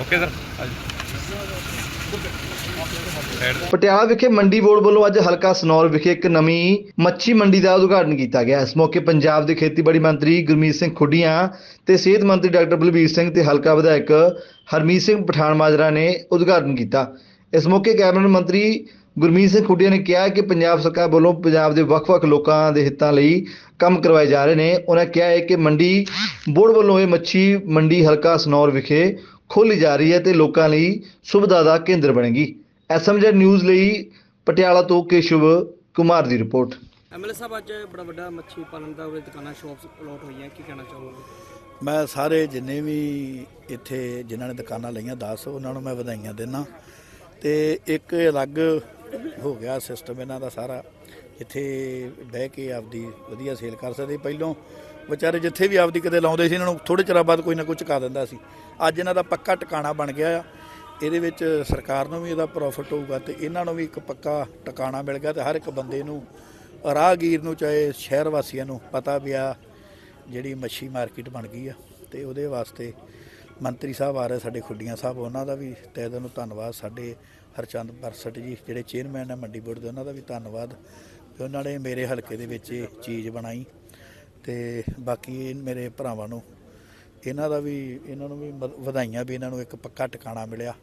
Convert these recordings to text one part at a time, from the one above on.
Okay sir. Patiala ਵਿਖੇ ਮੰਡੀ board ਵੱਲੋਂ ਅੱਜ ਹਲਕਾ ਸਨੌਰ ਵਿਖੇ ਇੱਕ ਨਵੀਂ ਮੱਛੀ ਮੰਡੀ ਦਾ ਉਦਘਾਟਨ ਕੀਤਾ ਗਿਆ। ਇਸ ਮੌਕੇ ਪੰਜਾਬ ਦੇ ਖੇਤੀਬਾੜੀ ਮੰਤਰੀ ਗੁਰਮੀਤ ਸਿੰਘ ਖੁੱਡੀਆਂ ਤੇ ਸਿਹਤ ਮੰਤਰੀ ਡਾਕਟਰ ਬਲਬੀਰ ਸਿੰਘ ਤੇ ਹਲਕਾ ਵਿਧਾਇਕ ਹਰਮੀਤ ਸਿੰਘ ਪਠਾਨ ਮਾਜਰਾ ਨੇ ਉਦਘਾਟਨ ਕੀਤਾ। ਇਸ ਮੌਕੇ ਕੈਬਨਿਟ ਮੰਤਰੀ ਗੁਰਮੀਤ ਸਿੰਘ ਖੁੱਡੀਆਂ ਨੇ ਕਿਹਾ ਕਿ ਪੰਜਾਬ ਸਰਕਾਰ ਵੱਲੋਂ ਪੰਜਾਬ ਦੇ ਵੱਖ-ਵੱਖ ਲੋਕਾਂ ਦੇ ਹਿੱਤਾਂ ਲਈ ਕੰਮ ਕਰਵਾਏ ਜਾ ਰਹੇ ਨੇ। ਉਹਨਾਂ ਕਿਹਾ ਹੈ ਕਿ ਮੰਡੀ ਬੋਰਡ ਵੱਲੋਂ ਇਹ ਮੱਛੀ ਮੰਡੀ ਹਲਕਾ ਸਨੌਰ ਵਿਖੇ ਖੋਲ੍ਹੀ ਜਾ ਰਹੀ ਹੈ ਤੇ ਲੋਕਾਂ ਲਈ ਸੁਵਿਧਾ ਦਾ ਕੇਂਦਰ ਬਣੇਗੀ। ਐਸਐਮਜੈਡ ਨਿਊਜ਼ ਲਈ ਪਟਿਆਲਾ ਤੋਂ ਕੇਸ਼ਵ ਕੁਮਾਰ ਦੀ ਰਿਪੋਰਟ। ਐਮਐਲਏ ਸਾਹਿਬ ਅੱਜ ਬੜਾ ਵੱਡਾ ਮੱਛੀ ਪਾਲਣ ਦਾ ਉਰੇ ਦੁਕਾਨਾਂ ਸ਼ਾਪਸ ਪਲਾਟ ਹੋਈਆਂ। ਕੀ ਕਹਿਣਾ ਚਾਹੋਗੇ? ਮੈਂ ਸਾਰੇ ਜਿੰਨੇ ਵੀ ਇੱਥੇ ਜਿਨ੍ਹਾਂ ਨੇ ਦੁਕਾਨਾਂ ਲਈਆਂ 10 ਉਹਨਾਂ ਨੂੰ ਮੈਂ ਵਧਾਈਆਂ ਦਿੰਦਾ। ਤੇ ਇੱਕ ਅਲੱਗ ਹੋ ਗਿਆ ਸਿਸਟਮ ਇਹਨਾਂ ਦਾ ਸਾਰਾ। ਇੱਥੇ ਬਹਿ ਕੇ ਆਪਦੀ ਵਧੀਆ ਸੇਲ ਕਰ ਸਕਦੇ। ਪਹਿਲੋਂ ਵਿਚਾਰੇ ਜਿੱਥੇ ਵੀ ਆਪਦੀ ਕਿਤੇ ਲਾਉਂਦੇ ਸੀ, ਇਹਨਾਂ ਨੂੰ ਥੋੜੇ ਚਿਰਾਂ ਬਾਅਦ ਕੋਈ ਨਾ ਕੋਈ ਚੁਕਾ ਦਿੰਦਾ ਸੀ। ਅੱਜ ਇਹਨਾਂ ਦਾ ਪੱਕਾ ਟਿਕਾਣਾ ਬਣ ਗਿਆ ਆ। ਇਹਦੇ ਵਿੱਚ ਸਰਕਾਰ ਨੂੰ ਵੀ ਇਹਦਾ ਪ੍ਰੋਫਿਟ ਹੋਊਗਾ ਤੇ ਇਹਨਾਂ ਨੂੰ ਵੀ ਇੱਕ ਪੱਕਾ ਟਿਕਾਣਾ ਮਿਲ ਗਿਆ ਤੇ ਹਰ ਇੱਕ ਬੰਦੇ ਨੂੰ, ਰਾਹਗੀਰ ਨੂੰ ਚਾਹੇ ਸ਼ਹਿਰ ਵਾਸੀਆਂ ਨੂੰ ਪਤਾ ਵੀ ਆ ਜਿਹੜੀ ਮੱਛੀ ਮਾਰਕੀਟ ਬਣ ਗਈ ਆ ਤੇ ਉਹਦੇ ਵਾਸਤੇ ਮੰਤਰੀ ਸਾਹਿਬ ਆ ਰਹੇ ਸਾਡੇ ਖੁੱਡੀਆਂ ਸਾਹਿਬ, ਉਹਨਾਂ ਦਾ ਵੀ ਤਹਿ ਦਿਲੋਂ ਧੰਨਵਾਦ। ਸਾਡੇ ਹਰਚੰਦ ਬਰਸਟ ਜੀ ਜਿਹੜੇ ਚੇਅਰਮੈਨ ਹੈ ਮੰਡੀ ਬੋਰਡ ਦੇ ਉਹਨਾਂ ਦਾ ਵੀ ਧੰਨਵਾਦ। ਕਿ ਉਹਨਾਂ ਨੇ ਮੇਰੇ ਹਲਕੇ ਦੇ ਵਿੱਚ ਇਹ ਚੀਜ਼ ਬਣਾਈ ਤੇ ਬਾਕੀ ਇਹ ਮੇਰੇ ਭਰਾਵਾਂ ਨੂੰ ਇਹਨਾਂ ਦਾ ਵੀ ਇਹਨਾਂ ਨੂੰ ਵੀ ਵਧਾਈਆਂ ਵੀ ਇਹਨਾਂ ਨੂੰ ਇੱਕ ਪੱਕਾ ਟਿਕਾਣਾ ਮਿਲਿਆ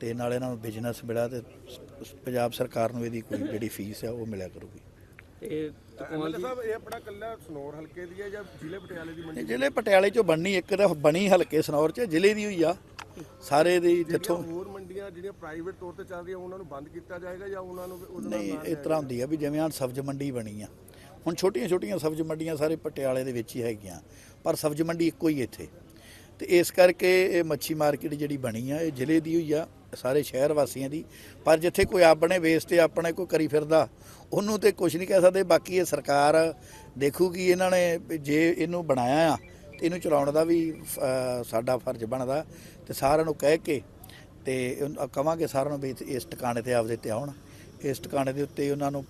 ਤੇ ਨਾਲ ਇਹਨਾਂ ਨੂੰ ਬਿਜ਼ਨਸ ਮਿਲਿਆ ਤੇ ਪੰਜਾਬ ਸਰਕਾਰ ਨੂੰ ਇਹਦੀ ਕੋਈ ਜਿਹੜੀ ਫੀਸ ਹੈ ਉਹ ਮਿਲਿਆ ਕਰੂਗੀ। ਦੀ ਸਾਹਿਬ ਇਹ ਆਪਣਾ ਕੱਲਾ ਸਨੌਰ ਹਲਕੇ ਦੀ ਹੈ ਜਾਂ ਜ਼ਿਲ੍ਹੇ ਪਟਿਆਲੇ ਦੀ ਮੰਡੀ? ਇਹ ਜ਼ਿਲ੍ਹੇ ਪਟਿਆਲੇ ਚੋਂ ਬਣਨੀ ਇੱਕ ਤਾਂ ਬਣੀ ਹਲਕੇ ਸਨੌਰ ਚ ਜ਼ਿਲ੍ਹੇ ਦੀ ਹੋਈ ਆ। ਸਾਰੇ ਦੀ ਜਿੱਥੋਂ ਹੋਰ ਮੰਡੀਆਂ ਜਿਹੜੀਆਂ ਪ੍ਰਾਈਵੇਟ ਤੌਰ ਤੇ ਚੱਲ ਰਹੀਆਂ ਉਹਨਾਂ ਨੂੰ ਬੰਦ ਕੀਤਾ ਜਾਏਗਾ ਜਾਂ ਉਹਨਾਂ ਨੂੰ ਉਹਦੇ ਨਾਲ ਨਹੀਂ ਇਸ ਤਰ੍ਹਾਂ ਹੁੰਦੀ ਆ ਵੀ ਜਿਵੇਂ ਹੁਣ ਸਬਜ਼ ਮੰਡੀ ਬਣੀ ਆ। ਹੁਣ ਛੋਟੀਆਂ ਛੋਟੀਆਂ ਸਬਜ਼ ਮੰਡੀਆਂ ਸਾਰੇ ਪਟਿਆਲੇ ਦੇ ਵਿੱਚ ਹੀ ਹੈਗੀਆਂ ਪਰ ਸਬਜ਼ ਮੰਡੀ ਇੱਕੋ ਹੀ ਇੱਥੇ। ਤੇ ਇਸ ਕਰਕੇ ਇਹ ਮੱਛੀ ਮਾਰਕੀਟ ਜਿਹੜੀ ਬਣੀ ਆ ਇਹ ਜ਼ਿਲ੍ਹੇ ਦੀ ਹੋਈ ਆ ਸਾਰੇ ਸ਼ਹਿਰ ਵਾਸੀਆਂ ਦੀ। ਪਰ ਜਿੱਥੇ ਕੋਈ ਆਪਣੇ ਬੇਸ ਤੇ ਆਪਣੇ ਕੋਈ ਕਰੀ ਫਿਰਦਾ ਉਹਨੂੰ ਤੇ ਕੁਝ ਨਹੀਂ ਕਹਿ ਸਕਦੇ। ਬਾਕੀ ਇਹ ਸਰਕਾਰ ਦੇਖੂਗੀ ਇਹਨਾਂ ਨੇ ਜੇ ਇਹਨੂੰ ਬਣਾਇਆ ਆ ਇਹਨੂੰ ਚਲਾਉਣ ਦਾ ਵੀ ਸਾਡਾ ਫਰਜ਼ ਬਣਦਾ ਤੇ ਸਾਰਿਆਂ ਨੂੰ ਕਹਿ ਕੇ ਤੇ ਉਨ- ਕਵਾਂਗੇ ਸਾਰਿਆਂ ਨੂੰ ਵੀ ਇਸ- ਟਿਕਾਣੇ ਤੇ ਆਪਦੇ ਤੇ ਆਉਣ। ਇਸ ਟਿਕਾਣੇ ਦੇ ਉੱਤੇ ਉਹਨਾਂ ਨੂੰ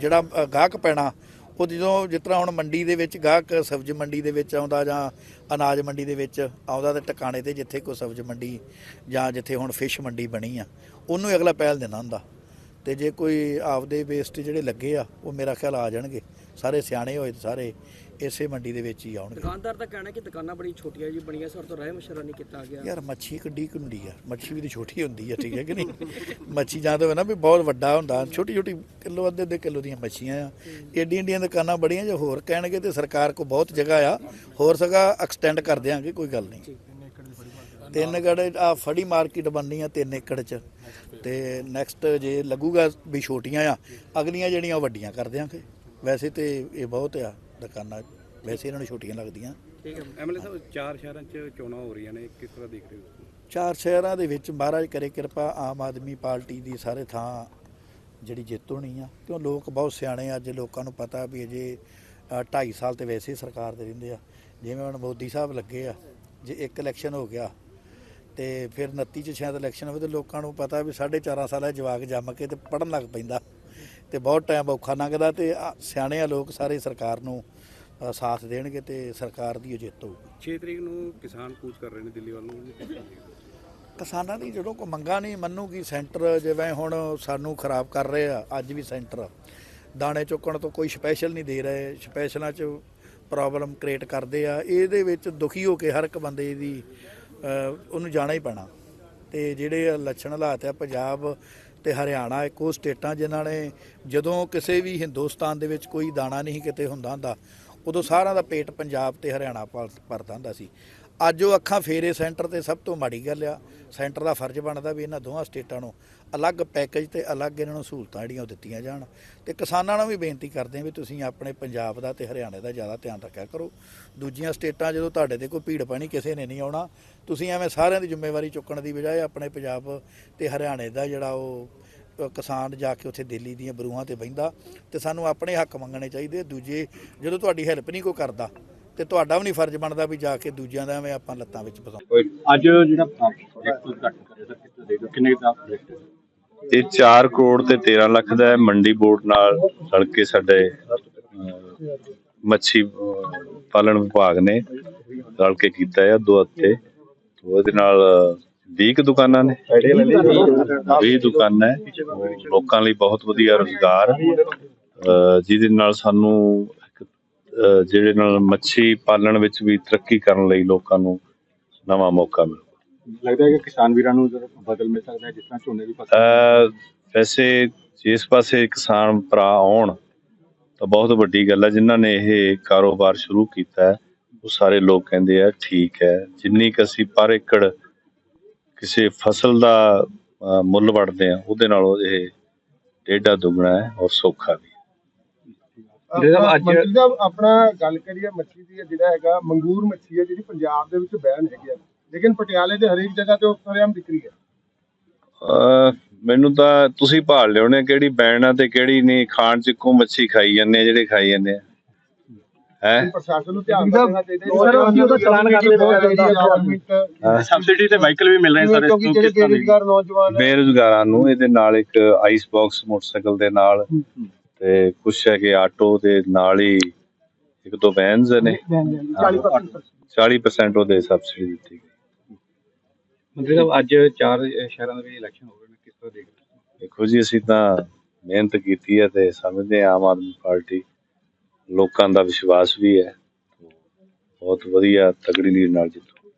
ਜਿਹੜਾ ਗਾਹਕ ਪੈਣਾ, ਉਹ ਜਦੋਂ ਜਿਸ ਤਰ੍ਹਾਂ ਹੁਣ ਮੰਡੀ ਦੇ ਵਿੱਚ ਗਾਹਕ ਸਬਜ਼ੀ ਮੰਡੀ ਦੇ ਵਿੱਚ ਆਉਂਦਾ ਜਾਂ ਅਨਾਜ ਮੰਡੀ ਦੇ ਵਿੱਚ ਆਉਂਦਾ ਤੇ ਟਿਕਾਣੇ ਤੇ ਜਿੱਥੇ ਕੋਈ ਸਬਜ਼ੀ ਮੰਡੀ ਜਾਂ ਜਿੱਥੇ ਹੁਣ ਫਿਸ਼ ਮੰਡੀ ਬਣੀ ਆ, ਉਹਨੂੰ ਅਗਲਾ ਪਹਿਲ ਦੇਣਾ ਹੁੰਦਾ। ਤੇ ਜੇ ਕੋਈ ਆਪਦੇ ਵੇਸਟ ਜਿਹੜੇ ਲੱਗੇ ਆ, ਉਹ ਮੇਰਾ ਖਿਆਲ ਆ ਜਾਣਗੇ। ਸਾਰੇ ਸਿਆਣੇ ਹੋਏ ਤੇ ਸਾਰੇ ਇਸੇ ਮੰਡੀ ਦੇ ਵਿੱਚ ਹੀ ਆਉਣਗੇ। ਦੁਕਾਨਦਾਰ ਦਾ ਕਹਿਣਾ ਕਿ ਦੁਕਾਨਾਂ ਬੜੀ ਛੋਟੀਆਂ ਜੀ ਬਣੀਆਂ ਸਰ ਤੋਂ ਰਹਿ ਮਸ਼ਰਾ ਨਹੀਂ ਕੀਤਾ ਗਿਆ। ਯਾਰ ਮੱਛੀ ਕਿੱਡੀ ਕੁ ਹੁੰਦੀ ਆ। ਮੱਛੀ ਵੀ ਤੇ ਛੋਟੀ ਹੁੰਦੀ ਆ ਠੀਕ ਹੈ ਕਿ ਨਹੀਂ? ਮੱਛੀ ਜਾਂ ਤਾਂ ਨਾ ਵੀ ਬਹੁਤ ਵੱਡਾ ਹੁੰਦਾ। ਛੋਟੀ ਛੋਟੀ ਕਿਲੋ ਅੱਧੇ ਅੱਧੇ ਕਿਲੋ ਦੀਆਂ ਮੱਛੀਆਂ ਆ। ਏਡੀਆਂ ਏਡੀਆਂ ਦੁਕਾਨਾਂ ਬੜੀਆਂ ਜੇ ਹੋਰ ਕਹਿਣਗੇ ਤੇ ਸਰਕਾਰ ਕੋ ਬਹੁਤ ਜਗ੍ਹਾ ਆ। ਹੋਰ ਸਗਾ ਐਕਸਟੈਂਡ ਕਰ ਦਿਆਂਗੇ ਕੋਈ ਗੱਲ ਨਹੀਂ। ਤਿੰਨ ਏਕੜ ਆ ਫੜੀ ਮਾਰਕੀਟ ਬਣਨੀ ਆ ਤਿੰਨ ਏਕੜ ਚ। ਤੇ ਨੈਕਸਟ ਜੇ ਲੱਗੂਗਾ ਵੀ ਛੋਟੀਆਂ ਆ ਅਗਲੀਆਂ ਜਿਹੜੀਆਂ ਵੱਡੀਆਂ ਕਰ ਦਿਆਂਗੇ। ਵੈਸੇ ਤੇ ਇਹ ਬਹੁਤ ਆ ਦੁਕਾਨਾਂ ਵੈਸੇ ਇਹਨਾਂ ਨੂੰ ਛੋਟੀਆਂ ਲੱਗਦੀਆਂ। ਠੀਕ ਹੈ ਐਮਐਲਏ ਸਾਹਿਬ ਚਾਰ ਸ਼ਹਿਰਾਂ 'ਚ ਚੋਣਾਂ ਹੋ ਰਹੀਆਂ ਨੇ ਕਿਸ ਤਰ੍ਹਾਂ ਦੇਖ ਰਹੇ ਹੋ ਚਾਰ ਸ਼ਹਿਰਾਂ ਦੇ ਵਿੱਚ ਮਹਾਰਾਜ ਕਰੇ ਕਿਰਪਾ ਆਮ ਆਦਮੀ ਪਾਰਟੀ ਦੀ ਸਾਰੇ ਥਾਂ ਜਿਹੜੀ ਜਿੱਤ ਹੋਣੀ ਆ। ਕਿਉਂ ਲੋਕ ਬਹੁਤ ਸਿਆਣੇ ਆ ਅੱਜ ਲੋਕਾਂ ਨੂੰ ਪਤਾ ਵੀ ਅਜੇ 2.5 ਸਾਲ ਤੇ ਵੈਸੇ ਹੀ ਸਰਕਾਰ ਦੇ ਰਹਿੰਦੇ ਆ। ਜਿਵੇਂ ਹੁਣ ਮੋਦੀ ਸਾਹਿਬ ਲੱਗੇ ਆ ਜੇ ਇੱਕ ਇਲੈਕਸ਼ਨ ਹੋ ਗਿਆ ਤੇ ਫਿਰ 29 ਚ ਸ਼ਾਇਦ ਇਲੈਕਸ਼ਨ ਹੋਵੇ ਤੇ ਲੋਕਾਂ ਨੂੰ ਪਤਾ ਵੀ 4.5 ਸਾਲਾ ਜਵਾਕ ਜੰਮ ਕੇ ਤੇ ਪੜਨ ਲੱਗ ਪੈਂਦਾ। ਤੇ ਬਹੁਤ ਟਾਈਮ ਔਖਾ ਲੰਘਦਾ ਤੇ ਆ ਸਿਆਣੇ ਆ ਲੋਕ ਸਾਰੇ ਸਰਕਾਰ ਨੂੰ ਅ, ਸਾਥ ਦੇਣਗੇ ਤੇ ਸਰਕਾਰ ਦੀ ਉਹ ਜਿੱਤ ਹੋਊਗੀ। 6 ਤਰੀਕ ਨੂੰ ਕਿਸਾਨ ਕੂਚ ਕਰ ਰਹੇ ਨੇ ਦਿੱਲੀ ਵੱਲ ਨੂੰ? ਕਿਸਾਨਾਂ ਦੀ ਜਦੋਂ ਕੋ ਮੰਗਾ ਨਹੀਂ ਮੰਨੂਗੀ ਸੈਂਟਰ ਜਿਵੇਂ ਹੁਣ ਸਾਨੂੰ ਖਰਾਬ ਕਰ ਰਹੇ ਆ ਅੱਜ ਵੀ ਸੈਂਟਰ ਦਾਣੇ ਚੁੱਕਣ ਤੋਂ ਕੋਈ ਸਪੈਸ਼ਲ ਨਹੀਂ ਦੇ ਰਹੇ ਸਪੈਸ਼ਲਾਂ 'ਚ ਪ੍ਰੋਬਲਮ ਕ੍ਰੀਏਟ ਕਰਦੇ ਆ। ਇਹਦੇ ਵਿੱਚ ਦੁਖੀ ਹੋ ਕੇ ਹਰ ਇੱਕ ਬੰਦੇ ਦੀ ਉਹਨੂੰ ਜਾਣਾ ਹੀ ਪੈਣਾ। ਤੇ ਜਿਹੜੇ ਲੱਛਣ ਹਾਲਾਤ ਆ ਪੰਜਾਬ ਤੇ ਹਰਿਆਣਾ ਇੱਕ ਉਹ ਸਟੇਟਾਂ ਜਿਨ੍ਹਾਂ ਨੇ ਜਦੋਂ ਕਿਸੇ ਵੀ ਹਿੰਦੁਸਤਾਨ ਦੇ ਵਿੱਚ ਕੋਈ ਦਾਣਾ ਨਹੀਂ ਕਿਤੇ ਹੁੰਦਾ ਹੁੰਦਾ, ਉਦੋਂ ਸਾਰਿਆਂ ਦਾ ਪੇਟ ਪੰਜਾਬ ਤੇ ਹਰਿਆਣਾ ਭਰ- ਭਰਦਾ ਹੁੰਦਾ ਸੀ। ਅੱਜ ਉਹ ਅੱਖਾਂ ਫੇਰੇ ਸੈਂਟਰ ਤੇ ਸਭ ਤੋਂ ਮਾੜੀ ਗੱਲ ਆ, ਸੈਂਟਰ ਦਾ ਫਰਜ਼ ਬਣਦਾ ਵੀ ਇਹਨਾਂ ਦੋਹਾਂ ਸਟੇਟਾਂ ਨੂੰ ਅਲੱਗ ਪੈਕੇਜ ਤੇ ਅਲੱਗ ਇਹਨਾਂ ਨੂੰ ਸਹੂਲਤਾਂ ਜਿਹੜੀਆਂ ਉਹ ਦਿੱਤੀਆਂ ਜਾਣ। ਤੇ ਕਿਸਾਨਾਂ ਨੂੰ ਵੀ ਬੇਨਤੀ ਕਰਦੇ ਹਾਂ ਵੀ ਤੁਸੀਂ ਆਪਣੇ ਪੰਜਾਬ ਦਾ ਤੇ ਹਰਿਆਣੇ ਦਾ ਜ਼ਿਆਦਾ ਧਿਆਨ ਰੱਖਿਆ ਕਰੋ। ਦੂਜੀਆਂ ਸਟੇਟਾਂ ਜਦੋਂ ਤੁਹਾਡੇ ਤੇ ਕੋਈ ਭੀੜ ਪੈਣੀ ਕਿਸੇ ਨੇ ਨਹੀਂ ਆਉਣਾ, ਤੁਸੀਂ ਐਵੇਂ ਸਾਰਿਆਂ ਦੀ ਜ਼ਿੰਮੇਵਾਰੀ ਚੁੱਕਣ ਦੀ ਬਜਾਏ ਆਪਣੇ ਪੰਜਾਬ ਤੇ ਹਰਿਆਣੇ ਦਾ ਜਿਹੜਾ ਉਹ ਕਿਸਾਨ ਜਾ ਕੇ ਉੱਥੇ ਦਿੱਲੀ ਦੀਆਂ ਬਰੂਹਾਂ ਤੇ ਬਹਿੰਦਾ ਤੇ ਸਾਨੂੰ ਆਪਣੇ ਹੱਕ ਮੰਗਣੇ ਚਾਹੀਦੇ। ਦੂਜੇ ਜਦੋਂ ਤੁਹਾਡੀ ਹੈਲਪ ਨਹੀਂ ਕੋਈ ਕਰਦਾ ਤੇ ਤੁਹਾਡਾ ਵੀ ਨਹੀਂ ਫਰਜ਼ ਬਣਦਾ ਵੀ ਜਾ ਕੇ ਦੂਜਿਆਂ ਦਾ ਐਵੇਂ ਆਪਾਂ ਲੱਤਾਂ ਵਿੱਚ ਫਸਾਂ ਅੱਜ ਜਿਹੜਾ ਪ੍ਰੋਜੈਕਟ ਉਦਘਾਟਨ ਕਰਿਆ ਸਰ ਕਿੱਥੇ ਦੇ ਦਿਓ? ਕਿੰਨੇ ਦਾ ਪ੍ਰੋਜੈਕਟ ਇਹ 4 ਕਰੋੜ ਤੇ 13 ਲੱਖ ਦਾ ਹੈ ਮੰਡੀ ਬੋਰਡ ਨਾਲ ਰਲ ਕੇ ਸਾਡੇ ਮੱਛੀ ਪਾਲਣ ਵਿਭਾਗ ਨੇ ਰਲ ਕੇ ਕੀਤਾ ਹੈ ਦੋ ਹੱਤੇ ਉਹਦੇ ਨਾਲ 20 ਕੁ ਦੁਕਾਨਾਂ ਨੇ। 20 ਦੁਕਾਨਾਂ ਲੋਕਾਂ ਲਈ ਬਹੁਤ ਵਧੀਆ ਰੁਜ਼ਗਾਰ। ਜਿਹਦੇ ਨਾਲ ਸਾਨੂੰ ਜਿਹੜੇ ਨਾਲ ਮੱਛੀ ਪਾਲਣ ਵਿੱਚ ਵੀ ਤਰੱਕੀ ਕਰਨ ਲਈ ਲੋਕਾਂ ਨੂੰ ਨਵਾਂ ਮੌਕਾ ਮਿਲੂ ਲੱਗਦਾ ਹੈ ਕਿ ਕਿਸਾਨ ਵੀਰਾਂ ਨੂੰ ਬਦਲ ਮਿਲ ਸਕਦਾ ਹੈ ਜਿਸ ਤਰ੍ਹਾਂ ਝੋਨੇ ਦੀ ਫਸਲ ਵੈਸੇ ਜਿਸ ਪਾਸੇ ਕਿਸਾਨ ਭਰਾ ਆਉਣ ਤਾਂ ਬਹੁਤ ਵੱਡੀ ਗੱਲ ਹੈ। ਜਿਨ੍ਹਾਂ ਨੇ ਇਹ ਕਾਰੋਬਾਰ ਸ਼ੁਰੂ ਕੀਤਾ ਹੈ ਉਹ ਸਾਰੇ ਲੋਕ ਕਹਿੰਦੇ ਆ ਠੀਕ ਹੈ ਜਿੰਨੀ ਕੁ ਅਸੀਂ ਪਰ ਏਕੜ ਕਿਸੇ ਫਸਲ ਦਾ ਮੁੱਲ ਵੜਦੇ ਆ ਉਹਦੇ ਨਾਲੋਂ ਇਹ ਡੇਢਾ ਦੁੱਗਣਾ ਹੈ ਔਰ ਸੌਖਾ ਵੀ ਜਿਹੜਾ ਅੱਜ ਮੰਤਰੀ ਸਾਹਿਬ ਆਪਣਾ ਗੱਲ ਕਰੀਏ ਮੱਛੀ ਦੀ ਜਿਹੜਾ ਹੈਗਾ ਮੰਗੂਰ ਮੱਛੀ ਹੈ ਜਿਹੜੀ ਪੰਜਾਬ ਦੇ ਵਿੱਚ ਬੈਨ ਹੈਗੀ ਆ ਲੇਕਿਨ ਪਟਿਆਲੇ ਦੇ ਹਰੇਕ ਜਗ੍ਹਾ ਤੇ ਉਹ ਸਰੇਆਮ ਵਿਕਰੀ ਹੈ। ਅਹ, ਮੈਨੂੰ ਤਾਂ ਤੁਸੀਂ ਭਾਲ ਲਿਓ ਨੇ ਕਿਹੜੀ ਬੈਣ ਆ ਤੇ ਕਿਹੜੀ ਨਹੀਂ ਖਾਣ ਚ ਇੱਕੋ ਮੱਛੀ ਖਾਈ ਜਾਂਦੇ ਆ ਜਿਹੜੇ ਖਾਈ ਜਾਂਦੇ ਆ? ਹੈ? ਪ੍ਰਸ਼ਾਸਨ ਨੂੰ ਧਿਆਨ ਦੇਣਾ ਚਾਹੀਦਾ ਜੀ। ਸਰ, ਅਸੀਂ ਉਹਦਾ ਚਲਾਨ ਕਰਦੇ ਬਹੁਤ ਬਹੁਤ ਜ਼ਿਆਦਾ ਗਵਰਨਮੈਂਟ ਸਬਸਿਡੀ ਤੇ ਵਾਹੀਕਲ ਵੀ ਮਿਲ ਰਹੇ ਸਰ ਇਸ ਕਿਉਂਕਿ ਤੋਂ ਜਿਹੜੇ ਕਿਸ ਤਰ੍ਹਾਂ ਦੀ ਬੇਰੁਜ਼ਗਾਰ ਨੌਜਵਾਨ ਹੈ, ਬੇਰੁਜ਼ਗਾਰਾਂ ਨੂੰ ਇਹਦੇ ਨਾਲ ਇੱਕ ਆਈਸ ਬਾਕਸ ਮੋਟਰਸਾਈਕਲ ਦੇ ਨਾਲ ਤੇ ਕੁਛ ਹੈਗੇ ਆਟੋ ਦੇ ਨਾਲ ਹੀ ਇੱਕ ਦੋ ਵੈਨਸ ਨੇ। 40% 40% ਉਹਦੇ ਸਬਸਿਡੀ ਦਿੱਤੀ ਗਈ। ਮੰਤਰੀ ਸਾਹਿਬ ਅੱਜ ਚਾਰ ਸ਼ਹਿਰਾਂ ਦੇ ਵਿੱਚ ਇਲੈਕਸ਼ਨ ਹੋ ਰਹੇ ਨੇ ਕਿਸ ਤਰ੍ਹਾਂ ਦੇਖਦੇ ਹੋ? ਦੇਖੋ ਜੀ ਅਸੀਂ ਤਾਂ ਮਿਹਨਤ ਕੀਤੀ ਹੈ ਤੇ ਸਮਝਦੇ ਆਮ ਆਦਮੀ ਪਾਰਟੀ ਲੋਕਾਂ ਦਾ ਵਿਸ਼ਵਾਸ ਵੀ ਹੈ। ਬਹੁਤ ਵਧੀਆ ਤਗੜੀ ਲੀਡ ਨਾਲ ਜਿੱਤੂ